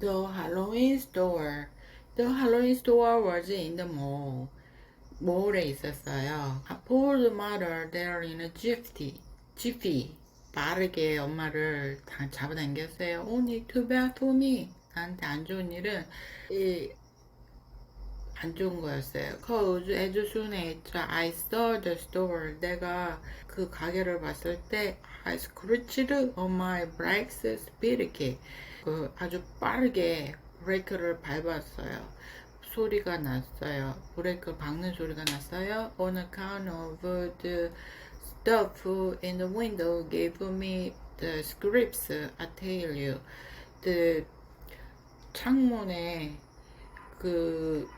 The Halloween store. The Halloween store was in the mall. 몰에 있었어요. I pulled mother there in a jiffy. jiffy. 빠르게 엄마를 다 잡아당겼어요. Only too bad for me. 나한테 안 좋은 일은 이, 안 좋은 거였어요. Cause as soon as I saw the store, 내가 그 가게를 봤을 때 I screeched on my brakes speed key. 그 아주 빠르게 브레이크를 밟았어요. 소리가 났어요. 브레이크 박는 소리가 났어요. On account of the stuff in the window gave me the scripts. I tell you, the 창문에 그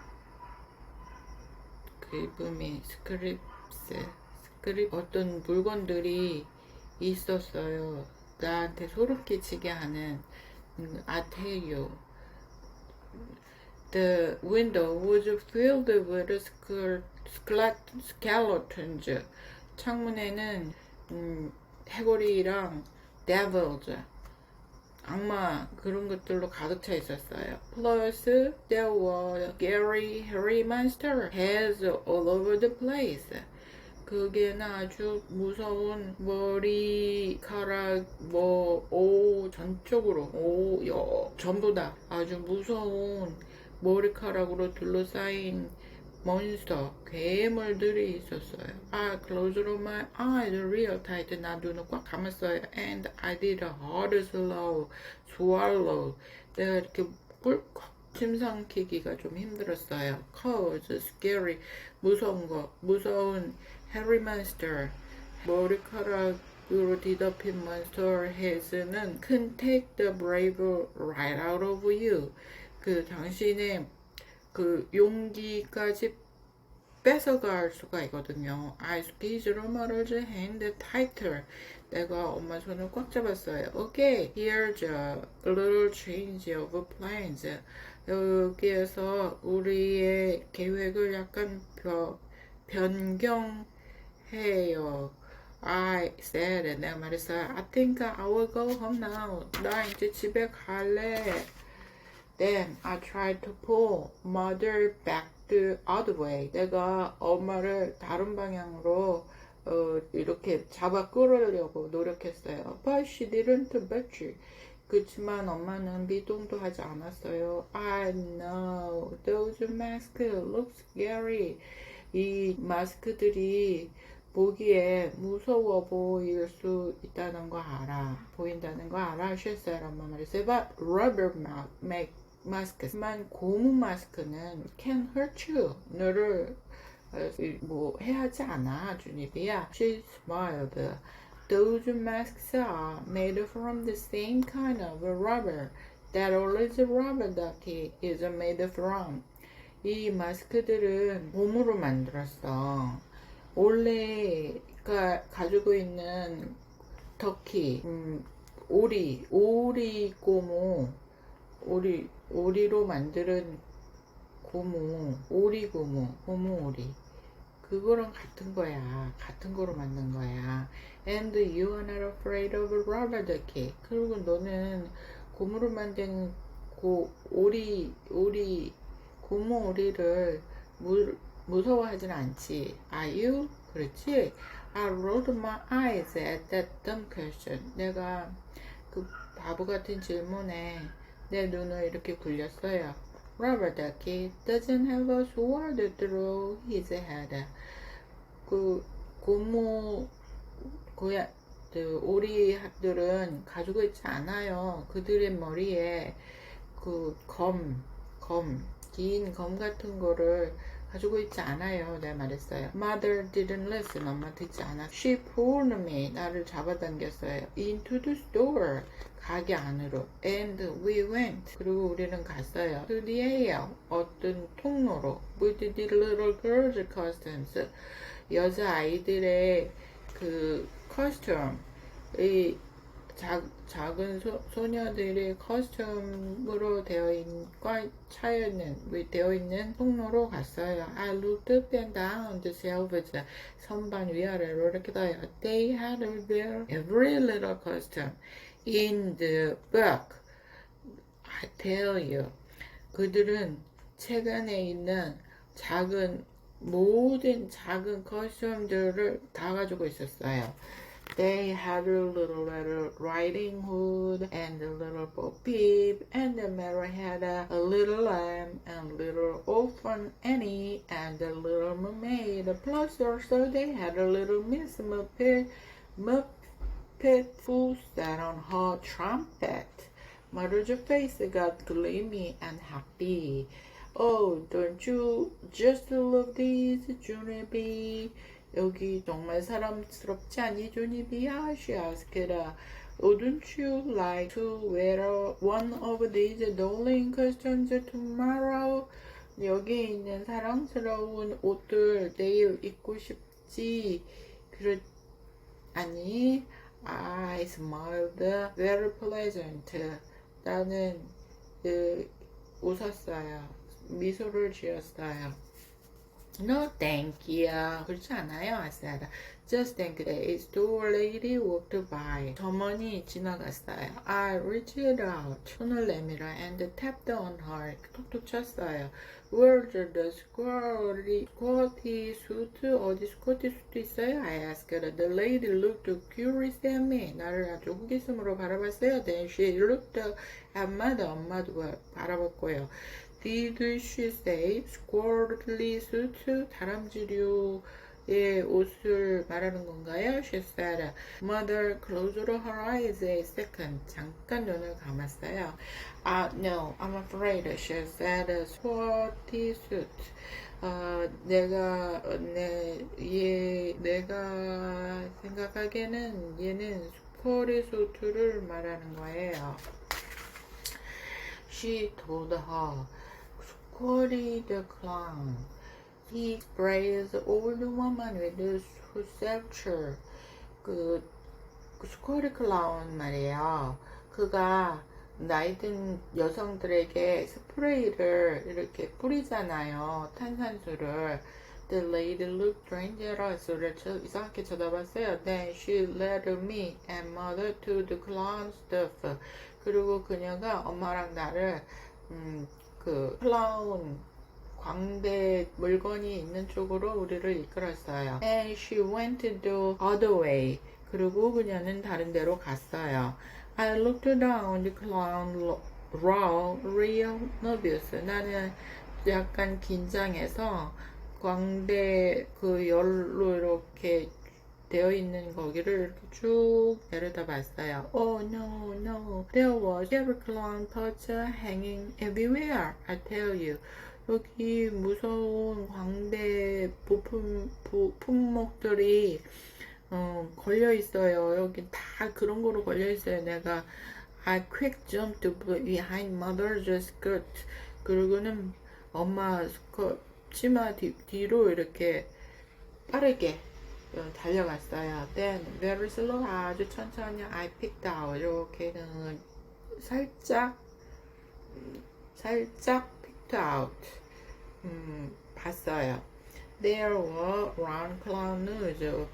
그림이 스크립스 스크립 어떤 물건들이 있었어요. 나한테 소름 끼치게 하는 음, I tell you. The window was filled with skele- skele- skeletons. 창문에는 음, 해골이랑 devils, 악마 그런 것들로 가득 차 있었어요. Plus, there were Gary, Harry monster heads all over the place. 그게는 아주 무서운 머리카락 뭐 오 전적으로 오여 전부 다 아주 무서운 머리카락으로 둘러싸인 몬스터 괴물들이 있었어요. I closed my eyes real tight. 나 눈을 꽉 감았어요. And I did a hard slow swallow. 내가 이렇게 꿀꺽 침 삼키기가 좀 힘들었어요. Cause scary 무서운 거 무서운 해리 몬스터 머리카락으로 뒤덮인 몬스터 헤즈는 can take the brave right out of you. 그 당신의 그 용기까지 뺏어갈 수가 있거든요. I squeezed mother's hand tighter. 내가 엄마 손을 꽉 잡았어요. Okay, here's a little change of plans. 여기에서 우리의 계획을 약간 변, 변경 해요. I said, 내가 말했어요. I think I will go home now. 나 이제 집에 갈래. Then I tried to pull mother back the other way. 내가 엄마를 다른 방향으로 어, 이렇게 잡아 끌으려고 노력했어요. But she didn't budge. 그렇지만 엄마는 미동도 하지 않았어요. I know those masks look scary. 이 마스크들이 보기에 무서워 보일 수 있다는 거 알아. 보인다는 거 알아. 엄마 말했어요. But rubber ma- make 마스크만 고무 마스크는 can hurt you. 너를 어, 뭐 해하지 않아 준입이야. She smiled. Those masks are made from the same kind of rubber that always rubber ducky is made from. 이 마스크들은 고무로 만들었어. 원래가 가지고 있는 터키, 음, 오리, 오리 고무, 오리, 오리로 만드는 고무, 오리 고무, 고무 오리. 그거랑 같은 거야. 같은 거로 만든 거야. And you are not afraid of rubber ducky. 그리고 너는 고무로 만든 고, 오리, 오리, 고무 오리를 무, 무서워하진 않지. Are you? 그렇지? I rolled my eyes at that dumb question. 내가 그 바보 같은 질문에 내 눈을 이렇게 굴렸어요. Rubber ducky doesn't have a sword through his head. 그 고무 고야 그 오리들은 가지고 있지 않아요. 그들의 머리에 그 검, 검, 긴 검 같은 거를 가지고 있지 않아요. 내가 말했어요. Mother didn't listen. 엄마 듣지 않았어. She pulled me. 나를 잡아당겼어요. Into the store. 가게 안으로. And we went. 그리고 우리는 갔어요. To the aisle. 어떤 통로로. With the little girls' costumes. 여자 아이들의 그 커스텀. 이 작, 작은 소, 소녀들의 커스텀으로 되어 있는 과 차여 있는 되어 있는 통로로 갔어요. I looked up and down the shelves. 선반 위아래로 이렇게 다요. They had their every little costume in the book. I tell you. 그들은 책 안에 있는 작은 모든 작은 커스텀들을 다 가지고 있었어요. They had a little Red Riding Hood and a little Bo Peep and the Mary had a, a little lamb and little orphan Annie and a little mermaid. Plus also they had a little Miss Muppet, Muppet who sat on her trumpet. Mother's face got gleamy and happy. Oh, don't you just love these, Junie 여기 정말 사람스럽지 않니, 주니비야? She asked. Wouldn't you like to wear one of these darling costumes tomorrow? 여기 있는 사랑스러운 옷들 내일 입고 싶지. 그렇, 아니, I smiled very pleasant. 나는 그, 웃었어요. 미소를 지었어요. No, thank you. 그렇지 않아요, I said. Just think that a store lady walked by. 점원이 지나갔어요. I reached out. 손을 내밀어 and tapped on her. 톡톡 쳤어요. Where's the squatty, squatty suit? 어디 스쿼티 수트 있어요? I asked. The lady looked curious at me. 나를 아주 호기심으로 바라봤어요. Then she looked at mother. 엄마도 바라봤고요. Did she say squirrely suit? 다람쥐류의 옷을 말하는 건가요? She said. Mother closed her eyes a second. 잠깐 눈을 감았어요. Ah, no, I'm afraid. She said squirty suit. 어, 내가 내, 얘, 내가 생각하기에는 얘는 스쿼리 수트를 말하는 거예요. She told her. Squatty the clown. He sprays the old woman with his sculpture. 그, 그 스쿼리 클라운 말이에요. 그가 나이든 여성들에게 스프레이를 이렇게 뿌리잖아요. 탄산수를. The lady looked dangerous. 를 이상하게 쳐다봤어요. Then she led me and mother to the clown stuff. 그리고 그녀가 엄마랑 나를 음, 그 클라운 광대 물건이 있는 쪽으로 우리를 이끌었어요. And she went the other way. 그리고 그녀는 다른 데로 갔어요. I looked down the clown raw real nervous. 나는 약간 긴장해서 광대 그 열로 이렇게 되어 있는 거기를 이렇게 쭉 내려다 봤어요. Oh no, no. There was clown touch hanging everywhere. I tell you. 여기 무서운 광대 부품, 부, 품목들이 어, 걸려 있어요. 여기 다 그런 거로 걸려 있어요. 내가 I quick jumped behind mother's skirt. 그리고는 엄마 스커 치마 뒤, 뒤로 이렇게 빠르게 달려갔어요. Then very slow 아주 천천히 I picked out 이렇게는 살짝 살짝 picked out 음, 봤어요. There were round clowns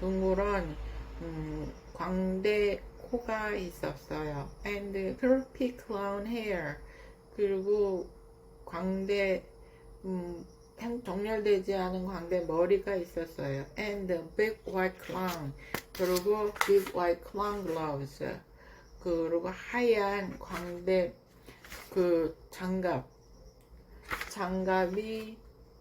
둥그런 음, 광대 코가 있었어요. And curly clown hair 그리고 광대 음, 정렬되지 않은 광대 머리가 있었어요. And big white clown. 그리고 big white clown gloves. 그리고 하얀 광대 그 장갑. 장갑이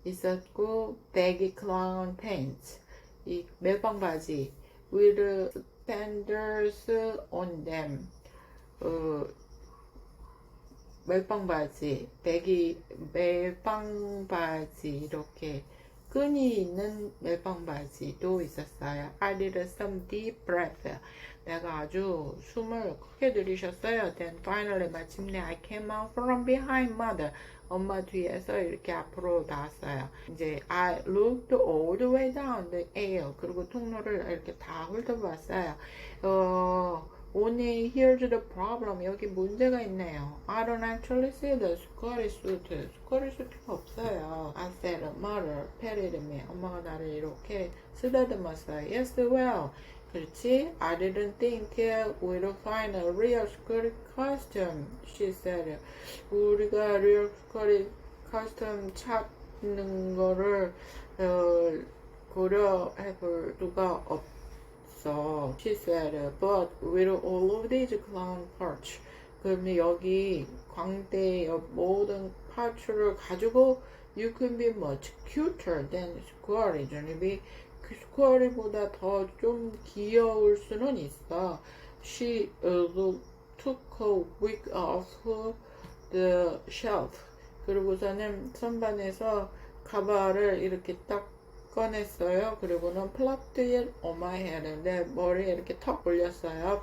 있었고 baggy clown pants. 이 멜빵 바지. with suspenders on them. 어, 멜빵 바지, 배기 멜빵 바지 이렇게 끈이 있는 멜빵 바지도 있었어요. I did some deep breath. 내가 아주 숨을 크게 들이셨어요. Then finally 마침내 I came out from behind mother. 엄마 뒤에서 이렇게 앞으로 나왔어요. 이제 I looked all the way down the aisle. 그리고 통로를 이렇게 다 훑어봤어요. 어, only here's the problem. 여기 문제가 있네요. I don't actually see the square suit. square suit가 없어요. I said, mother, patted me. 엄마가 나를 이렇게 쓰다듬었어요. Yes, well. 그렇지? I didn't think we'd find a real skirt costume, she said. 우리가 real skirt costume 찾는 거를 어, 고려해 볼 수가 없 어. She said, but with all of these clown parts. 그러면 여기 광대의 모든 파츠를 가지고 you can be much cuter than. 저녁이 그 스쿼리보다 더 좀 귀여울 수는 있어. She uh, took a wig off the shelf. 그리고서는 선반에서 가발을 이렇게 딱 꺼냈어요. 그리고는 head. 내 머리에 이렇게 턱 올렸어요.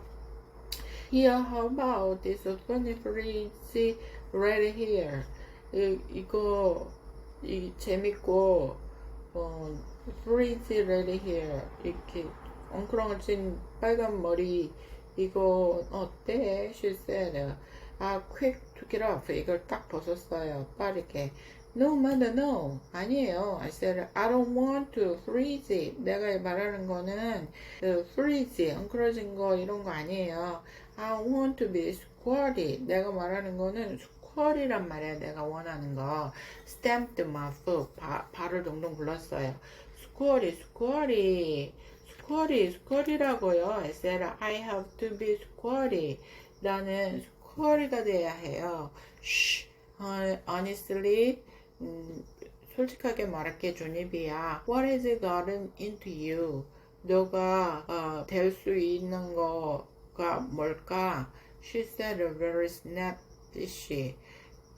Here, how about this funny red hair? 이, 이거 이 재밌고 어, frizzy red hair 이렇게 엉클엉클진 빨간 머리 이거 어때? Said. 아, quick to get off. 이걸 딱 벗었어요. 빠르게. No, mother, no. 아니에요. I said, I don't want to freeze it. 내가 말하는 거는 그 freeze, 엉클어진 거 이런 거 아니에요. I want to be squatty. 내가 말하는 거는 squat이란 말이야. 내가 원하는 거. stamped my foot. 바, 발을 동동 굴렀어요. squatty, squatty. squatty, squatty라고요. I said, I have to be squatty. 나는 squatty가 돼야 해요. Shh. 어, honestly, 음, 솔직하게 말할게 주니비야. What has gotten into you? 너가 어, 될수 있는 거가 뭘까? She said very snappish.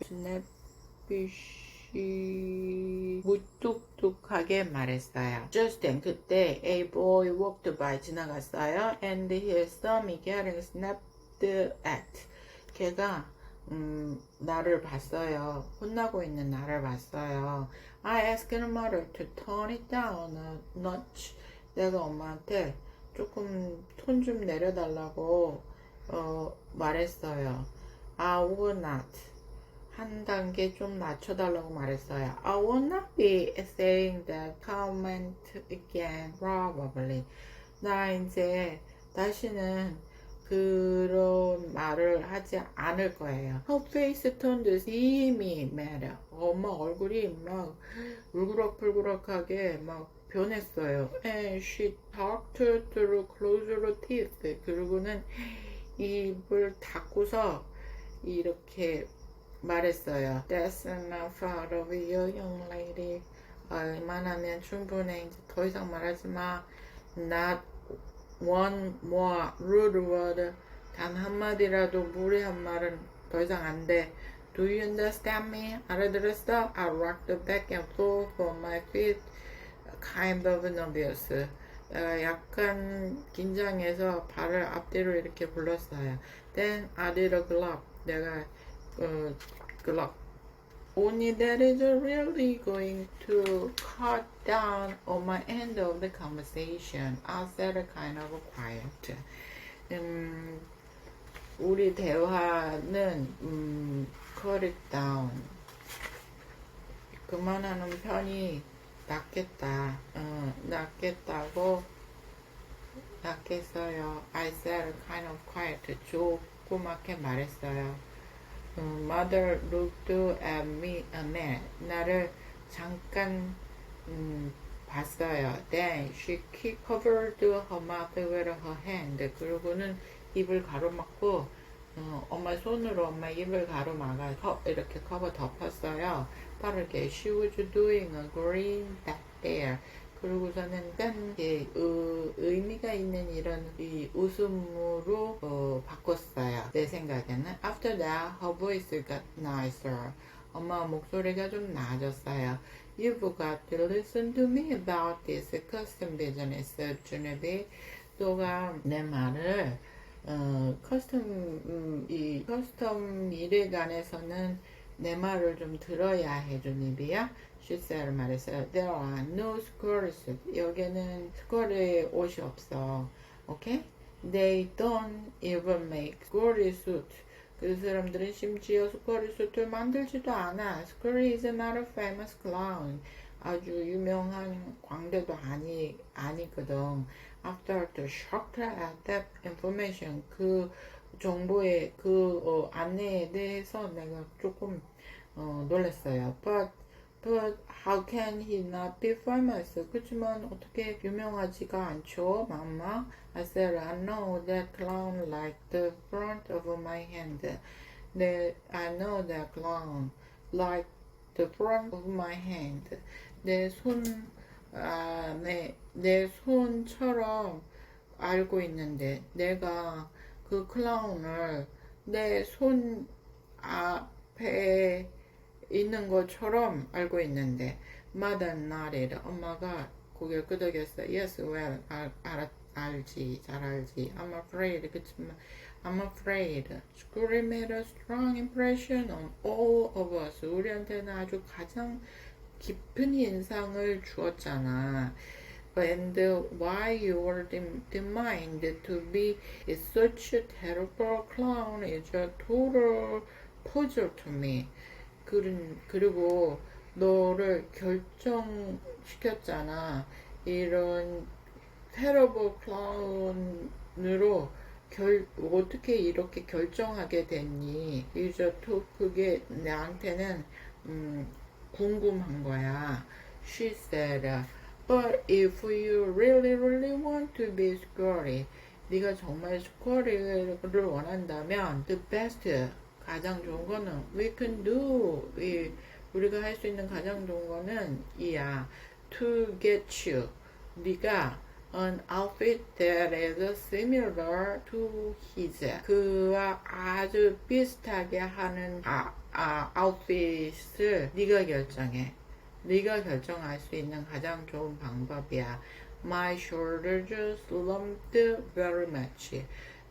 snappish. 무뚝뚝하게 말했어요. Just then 그때 a boy walked by 지나갔어요. And he saw me getting snapped at. 걔가 음, 나를 봤어요. 혼나고 있는 나를 봤어요. I asked mother to turn it down a notch. 내가 엄마한테 조금 톤 좀 내려달라고 어, 말했어요. I will not. 한 단계 좀 낮춰달라고 말했어요. I will not be saying that comment again, probably. 나 이제 다시는 그런 말을 하지 않을 거예요. Her face turned seamy mad. 엄마 얼굴이 막 울그럭불그럭하게 막 변했어요. And she talked through closed teeth. 그리고는 입을 닫고서 이렇게 말했어요. That's enough out of you, young lady. 얼마나면 충분해. 이제 더 이상 말하지 마. Not one more rude word. 단 한마디라도 무례한 말은 더 이상 안 돼. Do you understand me? 알아들었어? I rocked back and forth on my feet, kind of nervous. 내가 약간 긴장해서 발을 앞뒤로 이렇게 굴렀어요. Then I did a glove. 내가 어, glove. Only that is really going to cut down on my end of the conversation. I said kind of quiet. 음, 우리 대화는 음, cut it down. 그만하는 편이 낫겠다. 어, 낫겠다고 낫겠어요. I said kind of quiet. 조그맣게 말했어요. 음, mother looked at me a minute. 나를 잠깐 음, 봤어요. Then she covered her mouth with her hand. 그러고는 입을 가로막고 어, 엄마 손으로 엄마 입을 가로막아 커, 이렇게 커버 덮었어요. 빠르게 she was doing a green back there. 그러고서는 약간 예, 의, 의미가 있는 이런 이 웃음으로 어, 바꿨어요. 내 생각에는. After that, her voice got nicer. 엄마 목소리가 좀 나아졌어요. You've got to listen to me about this custom business, 주네비. 너가 내 말을 어, 커스텀 음, 이 커스텀 일에 관해서는 내 말을 좀 들어야 해, 주니비야. She said 말했어요. There are no squares. 여기는 스쿼르의 옷이 없어. Okay? They don't even make squirrel suit. 그 사람들은 심지어 스쿼리 수트를 만들지도 않아. Squirrel is not a famous clown. 아주 유명한 광대도 아니, 아니거든. after the shock at that information 그 정보의 그 어, 안내에 대해서 내가 조금 어, 놀랐어요. But but how can he not be famous? 그렇지만 어떻게 유명하지가 않죠, mamma? I said I know that clown like the front of my hand. 네, I know that clown like the front of my hand. 내 손, 아, 내, 내 손처럼 알고 있는데, 내가 그 클라운을 내 손 앞에 있는 것처럼 알고 있는데, mother nodded. 엄마가 고개를 끄덕였어. Yes, well, 알, 알, 알지, 잘 알지. I'm afraid. 그치만, I'm afraid. School made a strong impression on all of us. 우리한테는 아주 가장 깊은 인상을 주었잖아. And why you were determined to be such a terrible clown is a total puzzle to me. 그리고 너를 결정시켰잖아. 이런 terrible clown으로 결, 어떻게 이렇게 결정하게 됐니? 이제 또 그게 나한테는 음, 궁금한 거야. She said, but if you really really want to be squirrely, 네가 정말 스쿼리를 원한다면 the best 가장 좋은 거는 we can do. 이, 우리가 할 수 있는 가장 좋은 거는 이야 to get you. 네가 an outfit that is similar to his. 그와 아주 비슷하게 하는 아, 아, 아웃핏을 네가 결정해. 네가 결정할 수 있는 가장 좋은 방법이야. My shoulders slumped very much.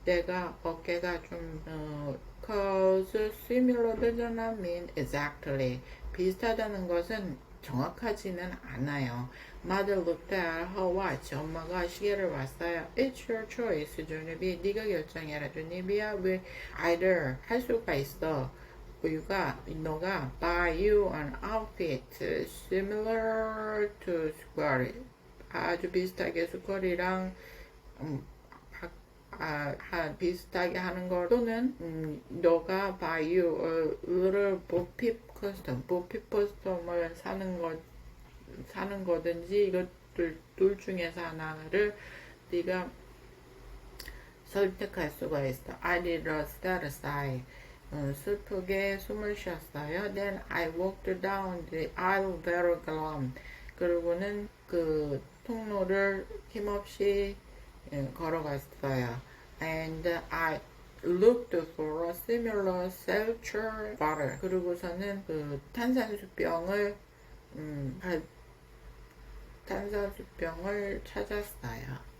내가 어깨가 좀 어, cause similar does not mean exactly 비슷하다는 것은 정확하지는 않아요. Mother looked at her watch. 엄마가 시계를 봤어요. It's your choice, 주니비. 네가 결정해라, 주니비야. 왜 either 할 수가 있어. 우유가 너가 buy you an outfit similar to square. 아주 비슷하게 스쿼리랑 음, 아, 하, 비슷하게 하는 거 또는 음, 너가 a little 보핍 커스텀 보핍 커스텀을 사는 것 사는 거든지 이것들 둘 중에서 하나를 네가 선택할 수가 있어. I did a start aside. 어, 슬프게 숨을 쉬었어요. Then I walked down the aisle very glum. 그리고는 그 통로를 힘없이 예, 걸어갔어요. And I looked for a similar seltzer bottle. 그리고서는 그 탄산수병을 음, 가- 탄산수병을 찾았어요.